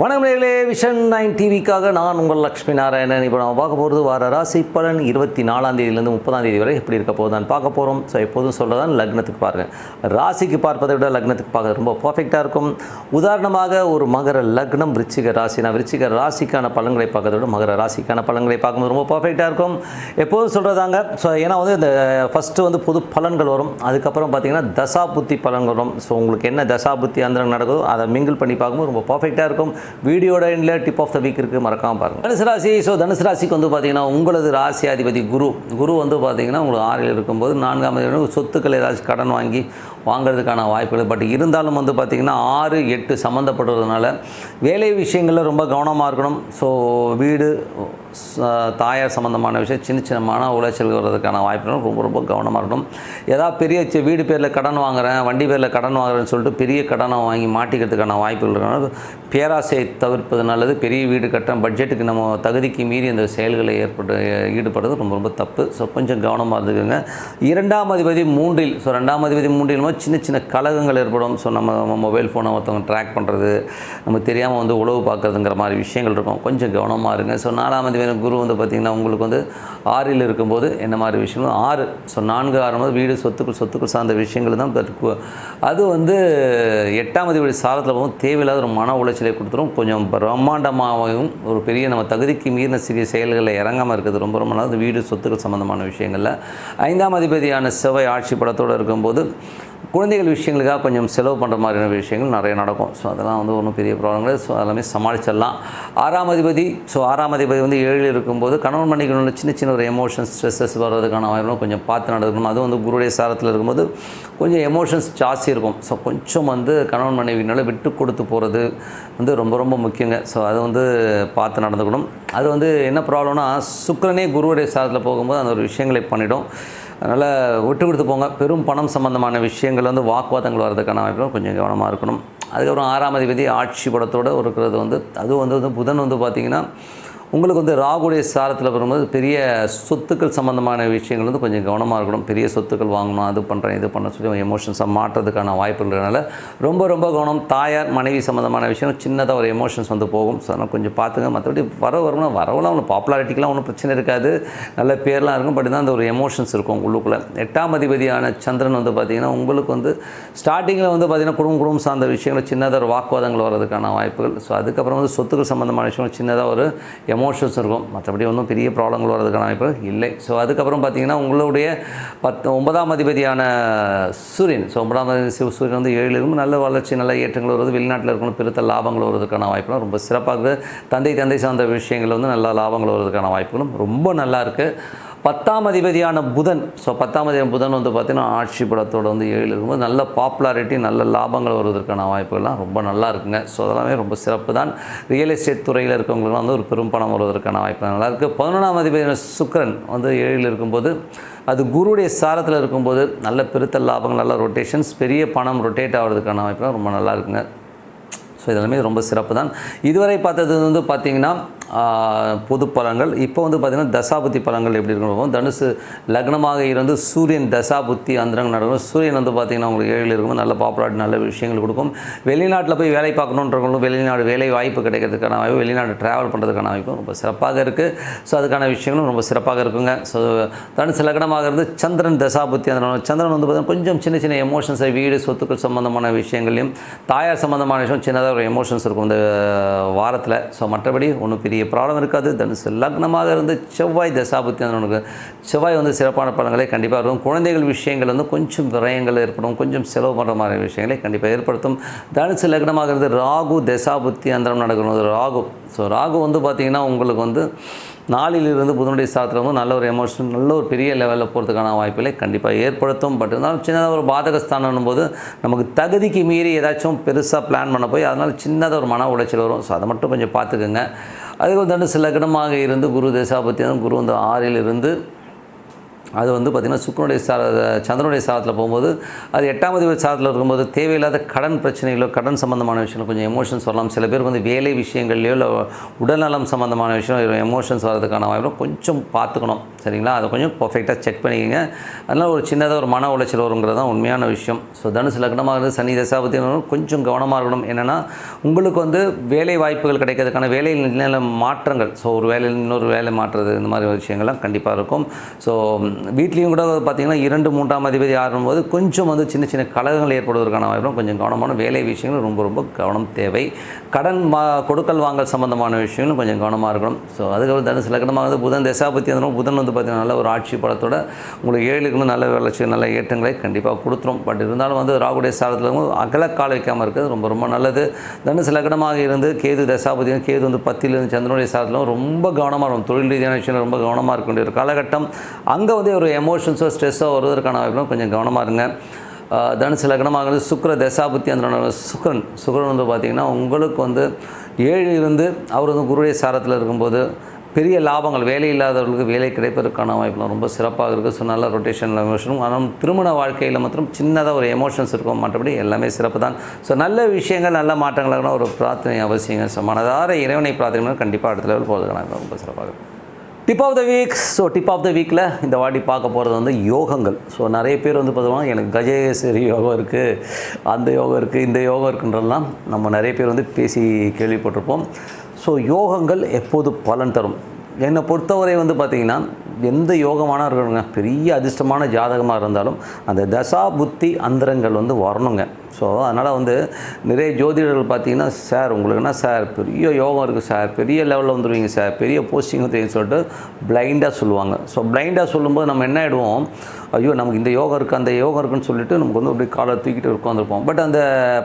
வணக்கம் நேர்களே vision nine டிவிக்காக நான் உங்கள் லக்ஷ்மி நாராயணன். இப்போ நம்ம பார்க்க போகிறது வார ராசி பலன் இருபத்தி நாலாம் தேதியிலேருந்து முப்பதாம் தேதி வரை எப்படி இருக்க போகுதான்னு பார்க்க போகிறோம் ஸோ எப்போதும் சொல்கிறதான் லக்னத்துக்கு பாருங்கள் ராசிக்கு பார்ப்பதை விட லக்னத்துக்கு பார்க்க ரொம்ப பர்ஃபெக்டாக இருக்கும். உதாரணமாக ஒரு மகர லக்னம் விருச்சிக நான் விருச்சிக ராசிக்கான பலன்களை பார்க்கறத விட மகர ராசிக்கான பலன்களை பார்க்கும்போது ரொம்ப பர்ஃபெக்டாக இருக்கும். எப்போதும் சொல்கிறதாங்க ஸோ ஏன்னா வந்து இந்த ஃபஸ்ட்டு வந்து புது பலன்கள் வரும். அதுக்கப்புறம் பார்த்திங்கன்னா தசா புத்தி வரும். ஸோ உங்களுக்கு என்ன தசா புத்தி அந்த நடக்குதோ அதை மிங்கிள் பண்ணி பார்க்கும்போது ரொம்ப பர்ஃபெக்டாக இருக்கும். வீடியோட எண்டில் டிப் ஆஃப் த வீக் இருக்குது மறக்காமல் பாருங்கள் தனுசு ராசி ஸோ தனுசு ராசிக்கு வந்து பார்த்தீங்கன்னா உங்களது ராசி அதிபதி குரு. குரு வந்து பார்த்தீங்கன்னா உங்களுக்கு ஆறில் இருக்கும்போது நான்காம் சொத்துக்கள் ஏதாச்சும் கடன் வாங்கி வாங்குறதுக்கான வாய்ப்புகள். பட் இருந்தாலும் வந்து பார்த்திங்கன்னா ஆறு எட்டு சம்மந்தப்படுறதுனால வேலை விஷயங்களில் ரொம்ப கவனமாக இருக்கணும். ஸோ வீடு தாயார் சம்மந்தமான விஷயம் சின்ன சின்ன மன உளைச்சல் வர்றதுக்கான வாய்ப்புகள் ரொம்ப ரொம்ப கவனமாக இருக்கணும். ஏதாவது பெரிய வீடு பேரில் கடன் வாங்குறேன் வண்டி பேரில் கடன் வாங்குறேன்னு சொல்லிட்டு பெரிய கடனை வாங்கி மாட்டிக்கிறதுக்கான வாய்ப்புகள் இருக்கனால பேராசையை தவிர்ப்பது நல்லது. பெரிய வீடு கட்டுறேன் பட்ஜெட்டுக்கு நம்ம தகுதிக்கு மீறி அந்த செயல்களை ஏற்பட்டு ஈடுபடுறது ரொம்ப ரொம்ப தப்பு. ஸோ கொஞ்சம் கவனமாக இருந்துக்கோங்க. இரண்டாம் அதிபதி மூன்றில் ஸோ ரெண்டாம் அதிபதி மூன்றில் சின்ன சின்ன கழகங்கள் ஏற்படும். ஸோ நம்ம நம்ம மொபைல் ஃபோனை ஒருத்தவங்க ட்ராக் பண்ணுறது நம்ம தெரியாமல் வந்து உழவு பார்க்குறதுங்கிற மாதிரி விஷயங்கள் இருக்கும். கொஞ்சம் கவனமாக இருங்க. ஸோ நாலாம் அதிபதி குரு வந்து பார்த்திங்கன்னா உங்களுக்கு வந்து ஆறில் இருக்கும்போது என்ன மாதிரி விஷயங்கள்? ஆறு. ஸோ நான்கு ஆறு வீடு சொத்துக்கள் சொத்துக்கள் சார்ந்த விஷயங்கள் தான். கு- அது வந்து எட்டாம் அதிபதி சாரத்தில் போகும். தேவையில்லாத ஒரு மன உளைச்சலை கொடுத்துரும். கொஞ்சம் பிரம்மாண்டமாகவும் ஒரு பெரிய நம்ம தகுதிக்கு மீறின சிறிய செயல்களில் இறங்காமல் இருக்கிறது ரொம்ப ரொம்ப நல்லது. வீடு சொத்துக்கள் சம்மந்தமான விஷயங்களில். ஐந்தாம் அதிபதியான செவ்வாய் ஆட்சி படத்தோடு இருக்கும்போது குழந்தைகள் விஷயங்களுக்காக கொஞ்சம் செலவு பண்ணுற மாதிரியான விஷயங்கள் நிறைய நடக்கும். ஸோ அதெல்லாம் வந்து ஒன்றும் பெரிய ப்ராப்ளம் கிடையாது. ஸோ அதெல்லாமே சமாளிச்சிடலாம். ஆறாம் அதிபதி ஸோ ஆறாம் அதிபதி வந்து ஏழில் இருக்கும்போது கணவன் மணிக்கு சின்ன சின்ன ஒரு எமோஷன்ஸ் ஸ்ட்ரெஸ்ஸஸ் வர்றதுக்கான வாய்ப்பு கொஞ்சம் பார்த்து நடக்கணும் அதுவும் வந்து குருடைய சாரத்தில் இருக்கும்போது கொஞ்சம் எமோஷன்ஸ் ஜாஸ்தி இருக்கும். ஸோ கொஞ்சம் வந்து கணவன் மனைவினால விட்டு கொடுத்து போகிறது வந்து ரொம்ப ரொம்ப முக்கியங்க. ஸோ அது வந்து பார்த்து நடந்துக்கணும். அது வந்து என்ன ப்ராப்ளம்னா சுக்கிரனே குருவுடைய சாரத்தில் போகும்போது அந்த ஒரு விஷயங்களை பண்ணிடும். அதனால் விட்டு கொடுத்து போங்க. பெரும் பணம் சம்பந்தமான விஷயங்கள் வந்து வாக்குவாதங்கள் வர்றதுக்கான வாய்ப்புகள் கொஞ்சம் கவனமாக இருக்கணும். அதுக்கப்புறம் ஆறாம் அதிபதி ஆட்சி படத்தோடு இருக்கிறது வந்து அதுவும் வந்து வந்து புதன் வந்து பார்த்திங்கன்னா உங்களுக்கு வந்து ராகுடைய சாரத்தில் வரும்போது பெரிய சொத்துக்கள் சம்மந்தமான விஷயங்கள் வந்து கொஞ்சம் கவனமாக இருக்கணும். பெரிய சொத்துக்கள் வாங்கணும் அது பண்ணுறேன் இது பண்ண சொல்லி எமோஷன்ஸாக மாற்றுறதுக்கான வாய்ப்புன்றதுனால ரொம்ப ரொம்ப கவனம். தாயார் மனைவி சம்மந்தமான விஷயம் சின்னதாக ஒரு எமோஷன்ஸ் வந்து போகும். ஸோ அதனால் கொஞ்சம் பார்த்துங்க. மற்றபடி வர வரணும் வரவெல்லாம் ஒன்றும் பாப்புலாரிட்டிக்கெலாம் ஒன்றும் பிரச்சனை இருக்காது. நல்ல பேர்லாம் இருக்கும். பட் தான் அந்த ஒரு எமோஷன்ஸ் இருக்கும் உள்ளுக்குள்ளே. எட்டாம் அதிபதியான சந்திரன் வந்து பார்த்திங்கன்னா உங்களுக்கு வந்து ஸ்டார்டிங்கில் வந்து பார்த்திங்கன்னா குடும்பம் குடும்பம் சார்ந்த விஷயங்கள் சின்னதாக ஒரு வாக்குவாதங்கள் வர்றதுக்கான வாய்ப்புகள். ஸோ அதுக்கப்புறம் வந்து சொத்துக்கள் சம்மந்தமான விஷயம் சின்னதாக ஒரு எமோஷன்ஸ் இருக்கும். மற்றபடி ஒன்றும் பெரிய ப்ராப்ளங்கள் வர்றதுக்கான வாய்ப்பு இல்லை. ஸோ அதுக்கப்புறம் பார்த்தீங்கன்னா உங்களுடைய பத்து ஒன்பதாம் அதிபதியான சூரியன். ஸோ ஒன்பதாம் அதிபதி சிவ சூரியன் வந்து ஏழு இருக்கும் நல்ல வளர்ச்சி நல்ல ஏற்றங்கள் வருவது வெளிநாட்டில் இருக்கணும் பெருத்த லாபங்கள் வருவதற்கான வாய்ப்புகளும் ரொம்ப சிறப்பாக இருக்குது. தந்தை தந்தை சார்ந்த விஷயங்கள் வந்து நல்ல லாபங்கள் வருவதற்கான வாய்ப்புகளும் ரொம்ப நல்லா இருக்குது பத்தாம் அதிபதியான புதன். ஸோ பத்தாம் அதிபதி புதன் வந்து பார்த்திங்கன்னா ஆட்சி படத்தோட வந்து ஏழில் இருக்கும்போது நல்ல பாப்புலாரிட்டி நல்ல லாபங்கள் வருவதற்கான வாய்ப்புகள்லாம் ரொம்ப நல்லா இருக்குங்க. ஸோ அதெல்லாமே ரொம்ப சிறப்பு தான். ரியல் எஸ்டேட் துறையில் இருக்கவங்களுக்குலாம் வந்து ஒரு பெரும் பணம் வருவதற்கான வாய்ப்பு நல்லா இருக்குது பதினொன்றாம் அதிபதியான சுக்கிரன் வந்து ஏழில் இருக்கும்போது அது குருடைய சாரத்தில் இருக்கும்போது நல்ல பெருத்த லாபங்கள் நல்ல ரொட்டேஷன்ஸ் பெரிய பணம் ரொட்டேட் ஆகிறதுக்கான வாய்ப்புலாம் ரொம்ப நல்லா இருக்குங்க. ஸோ இதெல்லாமே ரொம்ப சிறப்பு தான். இதுவரை பார்த்தது வந்து பார்த்திங்கன்னா பொது பலன்கள். இப்போ வந்து பார்த்திங்கன்னா தசாபுத்தி பலன்கள் எப்படி இருக்கணும் தனுசு லக்னமாக இருந்து சூரியன் தசாபுத்தி அந்தரங்க நடக்கும். சூரியன் வந்து பார்த்திங்கன்னா உங்களுக்கு ஏழில் இருக்கும் நல்ல பாப்புலாரிட்டி நல்ல விஷயங்கள் கொடுக்கும். வெளிநாட்டில் போய் வேலை பார்க்கணுன்றவங்களும் வெளிநாடு வேலை வாய்ப்பு கிடைக்கிறதுக்கான வாய்ப்பு வெளிநாடு ட்ராவல் பண்ணுறதுக்கான வாய்ப்பு ரொம்ப சிறப்பாக இருக்குது ஸோ அதுக்கான விஷயங்களும் ரொம்ப சிறப்பாக இருக்குங்க. ஸோ தனுசு லக்னமாக இருந்து சந்திரன் தசாபுத்தி அந்த சந்திரன் வந்து பார்த்திங்கன்னா கொஞ்சம் சின்ன சின்ன எமோஷன்ஸை வீடு சொத்துக்கள் சம்மந்தமான விஷயங்களையும் தாயார் சம்மந்தமான விஷயம் சின்னதாக ஒரு எமோஷன்ஸ் இருக்கும் இந்த வாரத்தில். ஸோ மற்றபடி ஒன்றும் பெரிய ப்ராப்ளம் இருக்காது. தனுசு லக்னமாக இருந்து செவ்வாய் தசாபுத்தியானவனுக்கு அந்த செவ்வாய் வந்து சிறப்பான பலன்களை கண்டிப்பாக இருக்கும் குழந்தைகள் விஷயங்கள் வந்து கொஞ்சம் விரயங்கள் ஏற்படும். கொஞ்சம் செலவு பண்ணுற மாதிரி விஷயங்களை கண்டிப்பாக ஏற்படுத்தும். தனுசு லக்னமாக இருந்து ராகு தசாபுத்தி அந்தரம் நடக்கணும் ராகு ஸோ ராகு வந்து பார்த்திங்கன்னா உங்களுக்கு வந்து நாளிலிருந்து புதனுடைய சாத்திரம் வந்து நல்ல ஒரு எமோஷன் நல்ல ஒரு பெரிய லெவலில் போகிறதுக்கான வாய்ப்புகளை கண்டிப்பாக ஏற்படுத்தும். பட் இருந்தாலும் சின்னதாக ஒரு பாதகஸ்தானம் போது நமக்கு தகுதிக்கு மீறி ஏதாச்சும் பெருசாக பிளான் பண்ண போய் அதனால் சின்னதாக ஒரு மன உளைச்சல் வரும். ஸோ அதை மட்டும் கொஞ்சம் பார்த்துக்குங்க. அதுக்கு வந்து சில கிடமாக இருந்து குரு தசாபத்தி குரு வந்து ஆறில் இருந்து அது வந்து பார்த்திங்கன்னா சுக்கனுடைய சா சந்திரனுடைய சாதத்தில் போகும்போது அது எட்டாம் அதிபதி சாதத்தில் இருக்கும்போது தேவையில்லாத கடன் பிரச்சனைகளோ கடன் சம்மந்தமான விஷயங்களோ கொஞ்சம் எமோஷன்ஸ் வரலாம். சில பேருக்கு வந்து வேலை விஷயங்கள்லையோ இல்லை உடல்நலம் சம்மந்தமான விஷயம் எமோஷன்ஸ் வர்றதுக்கான வாய்ப்பு கொஞ்சம் பார்த்துக்கணும். சரிங்களா? அதை கொஞ்சம் பர்ஃபெக்டாக செக் பண்ணிக்கோங்க. அதனால் ஒரு சின்னதாக ஒரு மன உளைச்சல் வருங்கிறது தான் உண்மையான விஷயம். ஸோ தனுசு லக்னமாக இருந்து சனி தசாபதி கொஞ்சம் கவனமாக இருக்கணும். என்னென்னா உங்களுக்கு வந்து வேலை வாய்ப்புகள் கிடைக்கிறதுக்கான வேலை நில மாற்றங்கள். ஸோ ஒரு வேலையில் இன்னொரு வேலை மாற்றுறது இந்த மாதிரி விஷயங்கள்லாம் கண்டிப்பாக இருக்கும். ஸோ வீட்லேயும் கூட பார்த்திங்கன்னா இரண்டு மூன்றாம் அதிபதி ஆடும்போது கொஞ்சம் வந்து சின்ன சின்ன கலகங்கள் ஏற்படுவதற்கான வாய்ப்பும் கொஞ்சம் கவனமான வேலை விஷயங்கள் ரொம்ப ரொம்ப கவனம் தேவை. கடன் வா கொடுக்கல் வாங்கல் சம்மந்தமான விஷயங்களும் கொஞ்சம் கவனமாக இருக்கணும். ஸோ அதுக்கப்புறம் தனுசு லக்னமாக வந்து புதன் தசாபத்தி வந்து புதன் வந்து பார்த்திங்கன்னா நல்ல ஒரு ஆட்சி படத்தோட உங்களுக்கு ஏழுகளும் நல்ல வளர்ச்சி நல்ல ஏற்றங்களை கண்டிப்பாக கொடுத்துரும். பட் இருந்தாலும் வந்து ராகுடைய சாரத்தில் அகலக்கால் வைக்காமல் இருக்கிறது ரொம்ப ரொம்ப நல்லது. தனுசு லக்னமாக இருந்து கேது தசாபதியும் கேது வந்து பத்திலிருந்து சந்திரனுடைய சாரத்திலும் ரொம்ப கவனமாக இருக்கும். தொழில் ரீதியான விஷயம் ரொம்ப கவனமாக இருக்க வேண்டிய ஒரு காலகட்டம். அங்கே வந்து ஒரு எமோஷன்ஸோ ஸ்ட்ரெஸ்ஸோ வருவதற்கான வாய்ப்புகளும் கொஞ்சம் கவனமாக இருங்க. தனுசு லக்னமாக சுக்கர தசாபுத்தி அந்த சுக்கரன். சுக்கரன் வந்து பார்த்திங்கன்னா உங்களுக்கு வந்து ஏழு இருந்து அவர் வந்து குருடைய சாரத்தில் இருக்கும்போது பெரிய லாபங்கள் வேலை இல்லாதவர்களுக்கு வேலை கிடைப்பதற்கான வாய்ப்புலாம் ரொம்ப சிறப்பாக இருக்குது ஸோ நல்ல ரொட்டேஷனில் எமோஷனும் ஆனால் திருமண வாழ்க்கையில் மாத்திரம் சின்னதாக ஒரு எமோஷன்ஸ் இருக்கும் மற்றபடி எல்லாமே சிறப்பு தான். ஸோ நல்ல விஷயங்கள் நல்ல மாற்றங்களாக ஒரு பிரார்த்தனை அவசியங்க. ஸோ மனதார இறைவனை பிரார்த்தனை கண்டிப்பாக அடுத்த லெவல் போகிறதுக்கான ரொம்ப சிறப்பாக இருக்கும் tip of the week so tip of the வீக்கில் இந்த வாட்டி பார்க்க போகிறது வந்து யோகங்கள். ஸோ நிறைய பேர் வந்து பார்த்தோம்னா எனக்கு கஜேஸ்வரி யோகம் இருக்குது அந்த யோகம் இருக்குது இந்த யோகம் இருக்குன்றதெல்லாம் நம்ம நிறைய பேர் வந்து பேசி கேள்விப்பட்டிருப்போம். ஸோ யோகங்கள் எப்போது பலன் தரும்? என்னை பொறுத்தவரை வந்து பார்த்திங்கன்னா எந்த யோகமான இருக்கணுங்க? பெரிய அதிர்ஷ்டமான ஜாதகமாக இருந்தாலும் அந்த தசா புத்தி அந்தரங்கள் வந்து வரணுங்க. ஸோ அதனால் வந்து நிறைய ஜோதிடர்கள் பார்த்தீங்கன்னா சார் உங்களுக்கு என்ன சார்? பெரிய யோகம் இருக்குது சார். பெரிய லெவலில் வந்துடுவீங்க சார். பெரிய போஸ்டிங் வந்துருவீங்கன்னு சொல்லிட்டு பிளைண்டாக சொல்லுவாங்க. ஸோ பிளைண்டாக சொல்லும்போது நம்ம என்ன ஆகிடுவோம் ஐயோ நமக்கு இந்த யோகம் இருக்குது அந்த யோகம் இருக்குன்னு சொல்லிட்டு நமக்கு வந்து அப்படியே காலை தூக்கிட்டு உட்காந்துருப்போம் பட் அந்த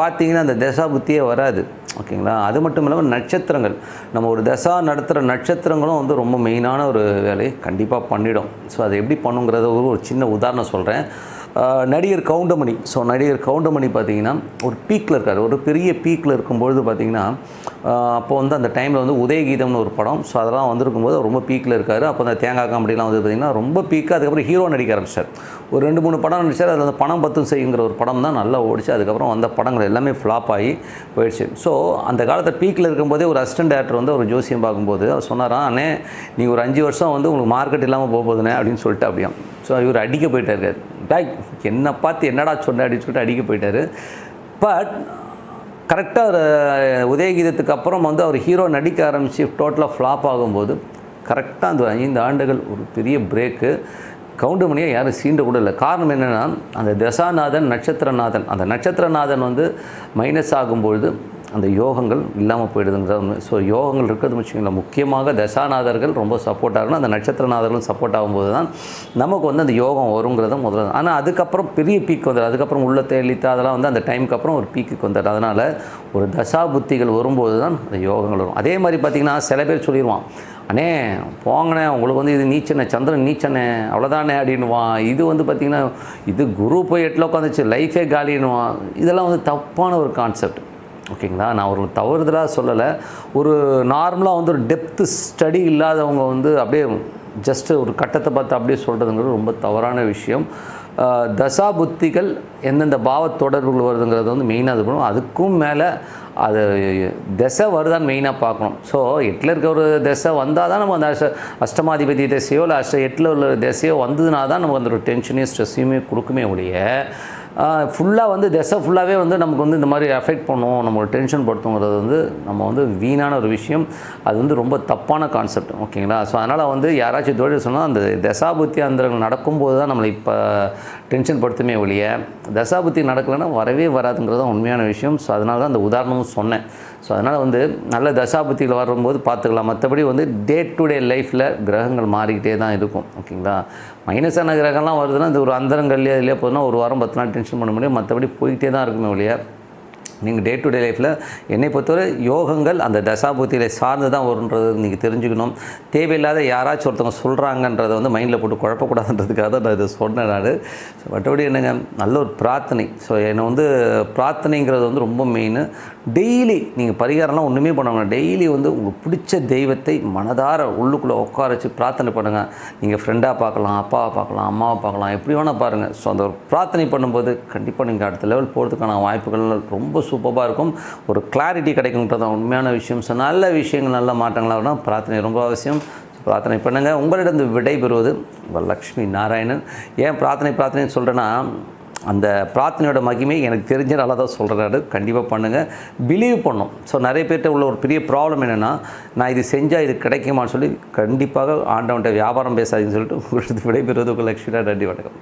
பார்த்தீங்கன்னா அந்த தசா புத்தியே வராது. ஓகேங்களா? அது மட்டும் இல்லாமல் நட்சத்திரங்கள். நம்ம ஒரு தசா நடத்துகிற நட்சத்திரங்களும் வந்து ரொம்ப மெயினான ஒரு வேலையை கண்டிப்பாக பண்ணிடும். ஸோ அதை எப்படி பண்ணுங்கிறத ஒரு ஒரு சின்ன உதாரணம் சொல்கிறேன் நடிகர் கவுண்டமணி. ஸோ நடிகர் கவுண்டமணி பார்த்தீங்கன்னா ஒரு பீக்கில் இருக்கார். ஒரு பெரிய பீக்கில் இருக்கும்பொழுது பார்த்தீங்கன்னா அப்போ வந்து அந்த டைமில் வந்து உதயகீதம்னு ஒரு படம். ஸோ அதெல்லாம் வந்திருக்கும்போது ரொம்ப பீக்கில் இருக்கார். அப்போ அந்த தேங்காய் காமெடிலாம் வந்து பார்த்திங்கன்னா ரொம்ப பீக்காக அதுக்கப்புறம் ஹீரோ நடிக்க ஆரம்பிச்சார். ஒரு ரெண்டு மூணு படம் நடிச்சார். அதில் வந்து பணம் பத்தும் செய்யுங்கிற ஒரு படம் தான் நல்லா ஓடிச்சு. அதுக்கப்புறம் வந்த படங்கள் எல்லாமே ஃப்ளாப் ஆகி போயிடுச்சு. ஸோ அந்த காலத்தில் பீக்கில் இருக்கும்போதே ஒரு அசிஸ்டன்ட் டேரக்டர் வந்து ஒரு ஜோசியம் பார்க்கும்போது அவர் சொன்னாரான் அண்ணே நீங்கள் ஒரு அஞ்சு வருஷம் வந்து உங்களுக்கு மார்க்கெட் இல்லாமல் போக போகுதுண்ணே அப்படின்னு சொல்லிட்டு அப்படியே ஸோ இவர் அடிக்க போயிட்டாரு. டாய் என்னை பார்த்து என்னடா சொன்ன அப்படின்னு சொல்லிட்டு அடிக்க போயிட்டார். பட் கரெக்டாக ஒரு உதயகீதத்துக்கு அப்புறம் வந்து அவர் ஹீரோ நடிக்க ஆரம்பித்து டோட்டலாக ஃப்ளாப் ஆகும்போது கரெக்டாக அந்த ஐந்து ஆண்டுகள் ஒரு பெரிய பிரேக்கு கவுண்டமணியை யாரும் சீண்ட கூட இல்லை. காரணம் என்னென்னா அந்த தசாநாதன் நட்சத்திரநாதன் அந்த நட்சத்திரநாதன் வந்து மைனஸ் ஆகும்பொழுது அந்த யோகங்கள் இல்லாமல் போயிடுதுங்கிறது ஸோ யோகங்கள் இருக்கிறது வச்சுக்கோங்களேன் முக்கியமாக தசாநாதர்கள் ரொம்ப சப்போர்ட் ஆகணும். அந்த நட்சத்திரநாதர்களும் சப்போர்ட் ஆகும்போது தான் நமக்கு வந்து அந்த யோகம் வருங்கிறத முதல்ல. ஆனால் அதுக்கப்புறம் பெரிய பீக் வந்துடும் அதுக்கப்புறம் உள்ள தேலித்து அதெல்லாம் வந்து அந்த டைமுக்கு அப்புறம் ஒரு பீக்குக்கு வந்துடும் அதனால் ஒரு தசா புத்திகள் வரும்போது தான் அந்த யோகங்கள் வரும். அதே மாதிரி பார்த்திங்கன்னா சில பேர் சொல்லிடுவான் அண்ணே போங்கண்ணே உங்களுக்கு வந்து இது நீச்சனே சந்திரன் நீச்சனே அவ்வளோதானே அப்படின்வான் இது வந்து பார்த்திங்கன்னா இது குரு போய் எட்டில் உட்காந்துச்சு லைஃபே காலின்னுவான். இதெல்லாம் வந்து தப்பான ஒரு கான்செப்ட் ஓகேங்களா? நான் ஒரு தவறுதலாக சொல்லலை. ஒரு நார்மலாக வந்து ஒரு டெப்த்து ஸ்டடி இல்லாதவங்க வந்து அப்படியே ஜஸ்ட்டு ஒரு கட்டத்தை பார்த்து அப்படியே சொல்கிறதுங்கிறது ரொம்ப தவறான விஷயம். தசா புத்திகள் எந்தெந்த பாவ தொடர்புகள் வருதுங்கிறது வந்து மெயினாக இது பண்ணும். அதுக்கும் மேலே அது திசை வருதான்னு மெயினாக பார்க்கணும். ஸோ எட்டில் இருக்க ஒரு திசை வந்தால் தான் நம்ம அந்த அஷ்ட அஷ்டமாதிபதி திசையோ இல்லை அஷ்ட எட்டில் உள்ள திசையோ வந்ததுனா தான் நமக்கு அந்த ஒரு டென்ஷனையும் ஸ்ட்ரெஸ்ஸையுமே கொடுக்குமே ஒழிய ஃபுல்லாக வந்து திசை ஃபுல்லாகவே வந்து நமக்கு வந்து இந்த மாதிரி அஃபெக்ட் பண்ணும். நம்மளோட டென்ஷன் படுத்துங்கிறது வந்து நம்ம வந்து வீணான ஒரு விஷயம். அது வந்து ரொம்ப தப்பான கான்செப்ட் ஓகேங்களா ஸோ அதனால் வந்து யாராச்சும் தொழில் சொன்னால் அந்த தசாபுத்தி அந்தரங்கள் நடக்கும்போது தான் நம்மளை இப்போ டென்ஷன் படுத்துமே ஒழிய தசாபுத்தி நடக்கலைன்னா வரவே வராதுங்கிறது தான் உண்மையான விஷயம். ஸோ அதனால தான் அந்த உதாரணமும் சொன்னேன். ஸோ அதனால் வந்து நல்ல தசாபுத்தியில் வரும்போது பார்த்துக்கலாம். மற்றபடி வந்து டே டு டே லைஃப்பில் கிரகங்கள் மாறிக்கிட்டே தான் இருக்கும் ஓகேங்களா மைனஸான கிரகம்லாம் வருதுன்னா இந்த ஒரு அந்தரங்கல்லையே இதுலேயே போதுன்னா ஒரு வாரம் பத்து நாள் டென்ஷன் பண்ண முடியும். மற்றபடி போயிட்டே தான் இருக்குமே ஒழிய நீங்கள் டே டு டே லைஃப்பில் என்னை பொறுத்தவரை யோகங்கள் அந்த தசாபூத்தியில் சார்ந்து தான் வருன்றது நீங்கள் தெரிஞ்சுக்கணும். தேவையில்லாத யாராச்சும் ஒருத்தவங்க சொல்கிறாங்கன்றதை வந்து மைண்டில் போட்டு குழப்பக்கூடாதுன்றதுக்காக தான் நான் இதை சொன்னேன் நான். ஸோ மற்றபடி என்னங்க நல்ல ஒரு பிரார்த்தனை. ஸோ என்னை வந்து பிரார்த்தனைங்கிறது வந்து ரொம்ப மெயின் டெய்லி நீங்கள் பரிகாரம்லாம் ஒன்றுமே பண்ண டெய்லி வந்து உங்களுக்கு பிடிச்ச தெய்வத்தை மனதார உள்ளுக்குள்ளே உட்கார வச்சு பிரார்த்தனை பண்ணுங்கள் நீங்கள் ஃப்ரெண்டாக பார்க்கலாம் அப்பாவை பார்க்கலாம் அம்மாவை பார்க்கலாம் எப்படி வேணால் பாருங்கள் ஸோ அந்த ஒரு பிரார்த்தனை பண்ணும்போது கண்டிப்பாக நீங்கள் அடுத்த லெவல் போகிறதுக்கான வாய்ப்புகள் ரொம்ப சூப்பராக இருக்கும். ஒரு கிளாரிட்டி கிடைக்குன்றது தான் உண்மையான விஷயம். ஸோ நல்ல விஷயங்கள் நல்ல மாற்றங்களாக வேணும் பிரார்த்தனை ரொம்ப அவசியம். பிரார்த்தனை பண்ணுங்கள் உங்களிடம் விடைபெறுவது லக்ஷ்மி நாராயணன். ஏன் பிரார்த்தனை பிரார்த்தனைன்னு சொல்கிறேன்னா அந்த பிரார்த்தனையோட மகிமை எனக்கு தெரிஞ்சனால தான் சொல்கிறாரு கண்டிப்பாக பண்ணுங்கள் பிலீவ் பண்ணும். ஸோ நிறைய பேர்கிட்ட உள்ள ஒரு பெரிய ப்ராப்ளம் என்னென்னா நான் இது செஞ்சால் இது கிடைக்குமான்னு சொல்லி கண்டிப்பாக ஆண்டவன்ட்ட வியாபாரம் பேசாதீங்கன்னு சொல்லிட்டு உங்களுக்கு விடைபெறுவது உங்கள் லக்ஷ்மி நன்றி வணக்கம்.